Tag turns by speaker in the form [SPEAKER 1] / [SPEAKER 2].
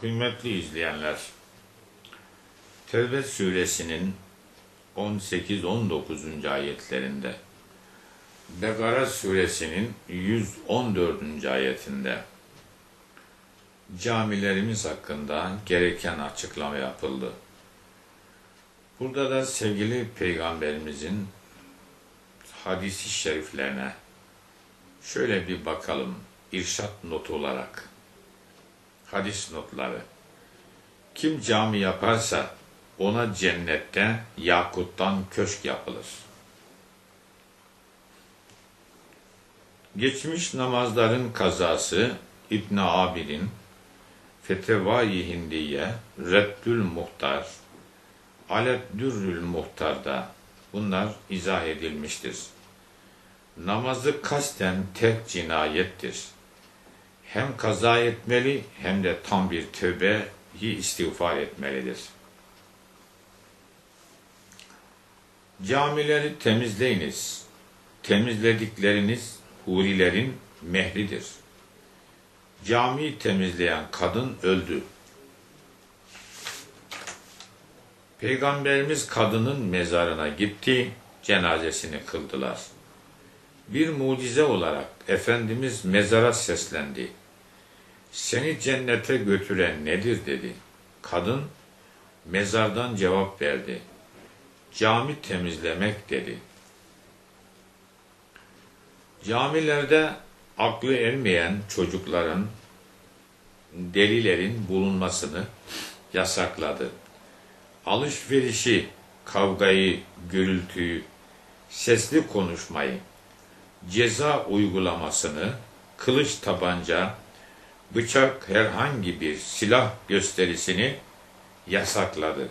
[SPEAKER 1] Kıymetli izleyenler, Tevbe suresinin 18-19. ayetlerinde, Bekara suresinin 114. ayetinde camilerimiz hakkında gereken açıklama yapıldı. Burada da sevgili peygamberimizin hadisi şeriflerine şöyle bir bakalım irşat notu olarak. Hadis notları. Kim cami yaparsa ona cennette yakuttan köşk yapılır. Geçmiş namazların kazası İbn Abidin Fetevai Hindiye Reddül Muhtar Alet Dürrül Muhtar'da bunlar izah edilmiştir. Namazı kasten tek cinayettir. Hem kaza etmeli hem de tam bir tövbeyi istiğfar etmelidir. Camileri temizleyiniz. Temizledikleriniz hurilerin mehridir. Cami temizleyen kadın öldü. Peygamberimiz kadının mezarına gitti, cenazesini kıldılar. Bir mucize olarak Efendimiz mezara seslendi. Seni cennete götüren nedir dedi. Kadın mezardan cevap verdi. Cami temizlemek dedi. Camilerde aklı ermeyen çocukların, delilerin bulunmasını yasakladı. Alışverişi, kavgayı, gürültüyü, sesli konuşmayı, ceza uygulamasını, kılıç tabanca, bıçak herhangi bir silah gösterisini yasakladı.